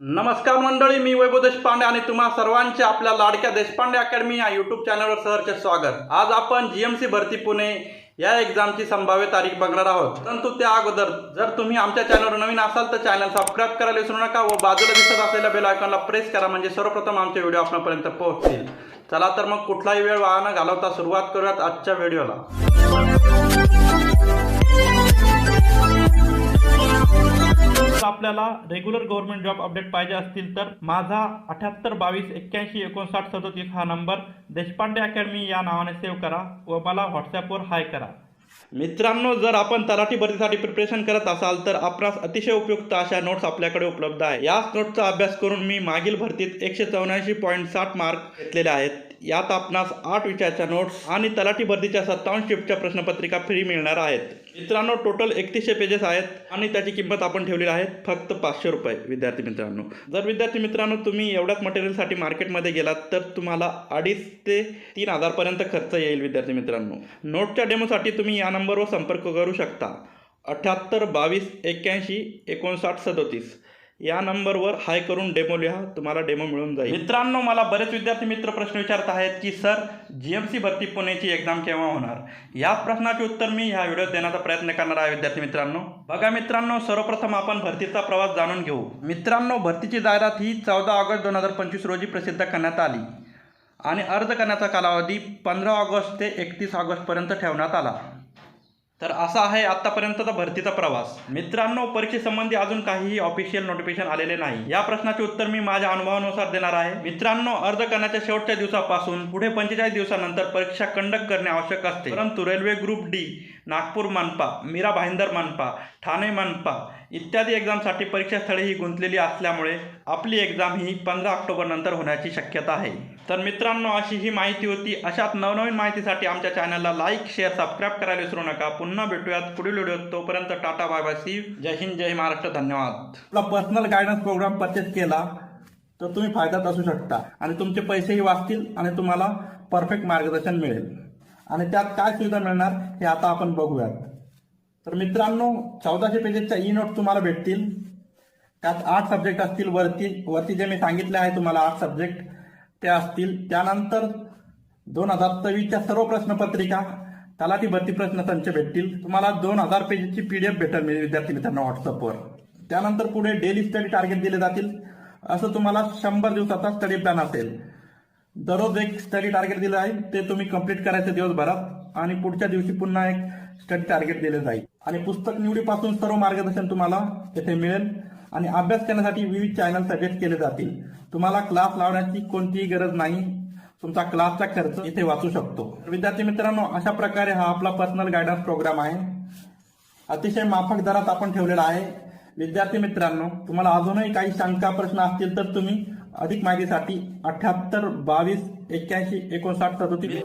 नमस्कार मंडळी मी वैभव देशपांडे आणि तुम्हा सर्वांचे आपल्या लाडक्या देशपांडे अकॅडमी या यूट्यूब चॅनलवर सहर्ष स्वागत. आज आपण जीएमसी भरती पुणे या एक्झामची संभाव्य तारीख बघणार आहोत. परंतु त्या अगोदर जर तुम्ही आमच्या चॅनलवर नवीन असाल तर चॅनल सबस्क्राईब करायला विसरू नका व बाजूला दिसत असलेल्या बेल आयकॉनला प्रेस करा म्हणजे सर्वप्रथम आमचे व्हिडिओ आपल्यापर्यंत पोहोचतील. चला तर मग कुठलाही वेळ वाहनं घालवता सुरुवात करूयात आजच्या व्हिडिओला आपल्याला रेग्युलर गव्हर्नमेंट जॉब अपडेट पाहिजे असतील तर माझा अठ्याहत्तर बावीस एक्क्याऐंशी एकोणसाठ सदतीस हा नंबर देशपांडे अकॅडमी या नावाने सेव्ह करा व मला व्हॉट्सॲपवर हाय करा. मित्रांनो जर आपण तलाठी भरतीसाठी प्रिपरेशन करत असाल तर आपणास अतिशय उपयुक्त अशा नोट्स आपल्याकडे उपलब्ध आहे. याच नोट्सचा अभ्यास करून मी मागील भरतीत एकशे चौऱ्याऐंशी पॉईंट साठ मार्क घेतलेले आहेत. यात आपणास आठ विषयाच्या नोट्स आणि तलाठी भरतीच्या सत्तावन्न शिफ्टच्या प्रश्नपत्रिका फ्री मिळणार आहेत. मित्रांनो टोटल एकतीसशे पेजेस आहेत आणि त्याची किंमत आपण ठेवलेली आहे फक्त पाचशे रुपये. विद्यार्थी मित्रांनो जर विद्यार्थी मित्रांनो तुम्ही एवढ्याच मटेरियलसाठी मार्केटमध्ये गेलात तर तुम्हाला अडीच ते तीन हजारपर्यंत खर्च येईल विद्यार्थी मित्रांनो. नोटच्या डेमोसाठी तुम्ही या नंबरवर संपर्क करू शकता. अठ्ठ्याहत्तर बावीस एक्क्याऐंशी एकोणसाठ सदोतीस. या नंबरवर हाय करून डेमो लिहा तुम्हाला डेमो मिळून जाईल. मित्रांनो मला बरेच विद्यार्थी मित्र प्रश्न विचारत आहेत की सर जी एम सी भरती पुणेची एक्झाम केव्हा होणार? या प्रश्नाचे उत्तर मी ह्या व्हिडिओत देण्याचा प्रयत्न करणार आहे विद्यार्थी मित्रांनो. बघा मित्रांनो सर्वप्रथम आपण भरतीचा प्रवास जाणून घेऊ. मित्रांनो भरतीची जाहिरात ही चौदा ऑगस्ट दोन हजार पंचवीस रोजी प्रसिद्ध करण्यात आली आणि अर्ज करण्याचा कालावधी पंधरा ऑगस्ट ते एकतीस ऑगस्टपर्यंत ठेवण्यात आला. तर असा आहे आत्तापर्यंतचा भरतीचा प्रवास. मित्रांनो परीक्षेसंबंधी अजून काहीही ऑफिशियल नोटिफिकेशन आलेले नाही. या प्रश्नाचे उत्तर मी माझ्या अनुभवानुसार देणार आहे. मित्रांनो अर्ज करण्याच्या शेवटच्या दिवसापासून पुढे पंचेचाळीस दिवसानंतर परीक्षा कंडक्ट करणे आवश्यक असते. परंतु रेल्वे ग्रुप डी नागपूर मनपा मीरा भाईंदर मनपा ठाणे मनपा इत्यादी एक्झामसाठी परीक्षास्थळे ही गुंतलेली असल्यामुळे आपली एक्झाम ही पंधरा ऑक्टोबर नंतर होण्याची शक्यता आहे. तर मित्रांनो अशी ही माहिती होती. अशाच नवनवीन माहितीसाठी आमच्या चॅनलला लाईक शेअर सबस्क्राईब करायला विसरू नका. पुन्हा भेटूयात. पुढील व्हिडिओत. तोपर्यंत टाटा बाय बाय सी जय हिंद जय महाराष्ट्र धन्यवाद. आपला पर्सनल गायडन्स प्रोग्राम परचेस केला तर तुम्ही फायद्यात असू शकता. आणि तुमचे पैसेही वाचतील आणि तुम्हाला परफेक्ट मार्गदर्शन मिळेल. आणि त्यात काय सुविधा मिळणार हे आता आपण बघूयात. तर मित्रांनो चौदाशे पेजेसच्या ई नोट तुम्हाला भेटतील. त्यात आठ सब्जेक्ट असतील वरती. वरती जे मी सांगितले आहे तुम्हाला आठ सब्जेक्ट ते असतील. त्यानंतर दोन हजार चवीसच्या सर्व प्रश्नपत्रिका त्याला ती भरती प्रश्न संच भेटतील. तुम्हाला दोन हजार पेजेसची पीडीएफ भेटेल म्हणजे विद्यार्थी मित्रांनो व्हॉट्सअपवर. त्यानंतर पुढे डेली स्टडी टार्गेट दिले जातील. असं तुम्हाला शंभर दिवसाचा स्टडी प्लॅन असेल. दररोज एक स्टडी टार्गेट दिलं आहे ते तुम्ही कंप्लीट करायचं दिवसभरात आणि पुढच्या दिवशी पुन्हा एक स्टडी टार्गेट दिले जाईल. आणि पुस्तक निवडीपासून सर्व मार्गदर्शन तुम्हाला येथे मिळेल. आणि अभ्यास करण्यासाठी विविध चॅनल सजेस्ट केले जातील. तुम्हाला क्लास लावण्याची कोणतीही गरज नाही. तुमचा क्लासचा खर्च इथे वाचू शकतो. विद्यार्थी मित्रांनो अशा प्रकारे हा आपला पर्सनल गायडन्स प्रोग्राम आहे. अतिशय माफक दरात आपण ठेवलेला आहे. विद्यार्थी मित्रांनो तुम्हाला अजूनही काही शंका प्रश्न असतील तर तुम्ही अधिक माहितीसाठी अठ्याहत्तर बावीस एक्क्याऐंशी एकोणसाठ सदोतीस